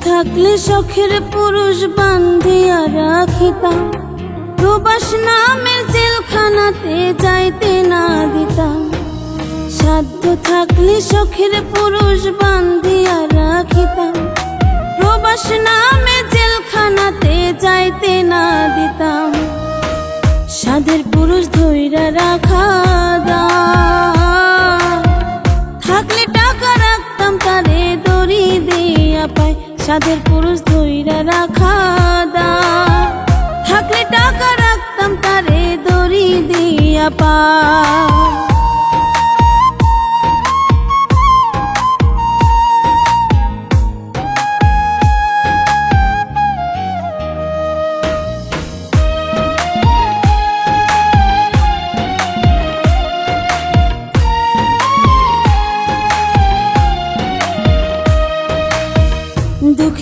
থাকলে শখের পুরুষ বান্ধিয়া রাখিতাম। প্রবাস নামের জেলখানাতে যাইতে না দিতাম। সাধ্য থাকলে শখের পুরুষ বান্ধিয়া রাখিতাম। প্রবাস নামে জেলখানাতে যাইতে না দিতাম। সাধের পুরুষ ধৈরা রাখা সাধের পুরুষ ধৈরা রাখা দা। থাকলে টাকা রাখতাম তারে দড়ি দিয়া পায়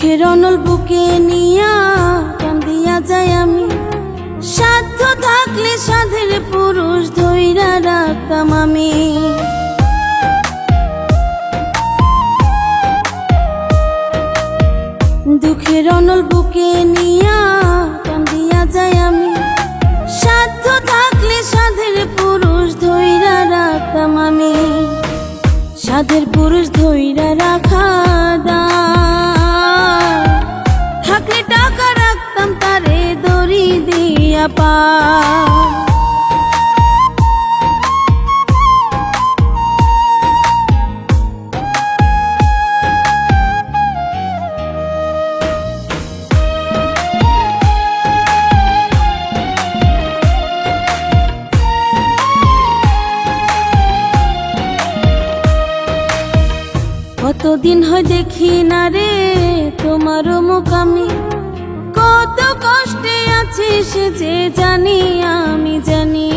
দুঃখের অনল বুকে নিয়া কান্দিয়া যাই আমি। সাধ্য থাকলে সাধের পুরুষ ধৈরা রাখতাম আমি। দুঃখের অনল বুকে নিয়া কান্দিয়া যাই আমি। সাধ্য থাকলে সাধের পুরুষ ধৈরা রাখতাম আমি। সাধের পুরুষ ধৈরা কতদিন হয় দেখি না রে তোমার মুখ আমি। কত কষ্টে আছি সে যে জানি আমি জানি।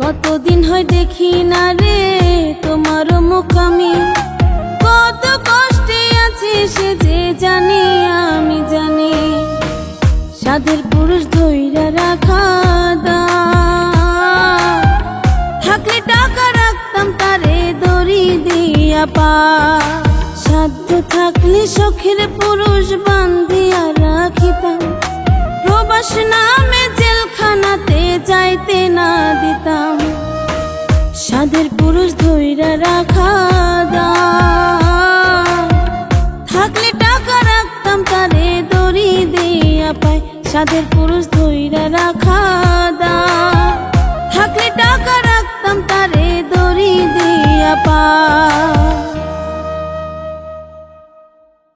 কতদিন হয় দেখি না রে তোমার মুখ আমি। কত কষ্টে আছি সে যে জানি আমি জানি। সাধের পুরুষ ধৈরা রাখা দায়। থাকলে টাকা রাখতাম, তারে দড়ি দিয়া পা। সাধ্য থাকলে শখের পুরুষ বান্ধিয়া রাখিতাম প্রবাস নামে জেলখানাতে যাইতে না দিতাম সাধের পুরুষ ধৈরা রাখা দায়। থাকলে টাকা রাখতাম, তারে দড়ি দিয়া পায় সাধের পুরুষ ধৈরা রাখা দায়। থাকলে টাকা রাখতাম, তারে দড়ি দিয়া পায়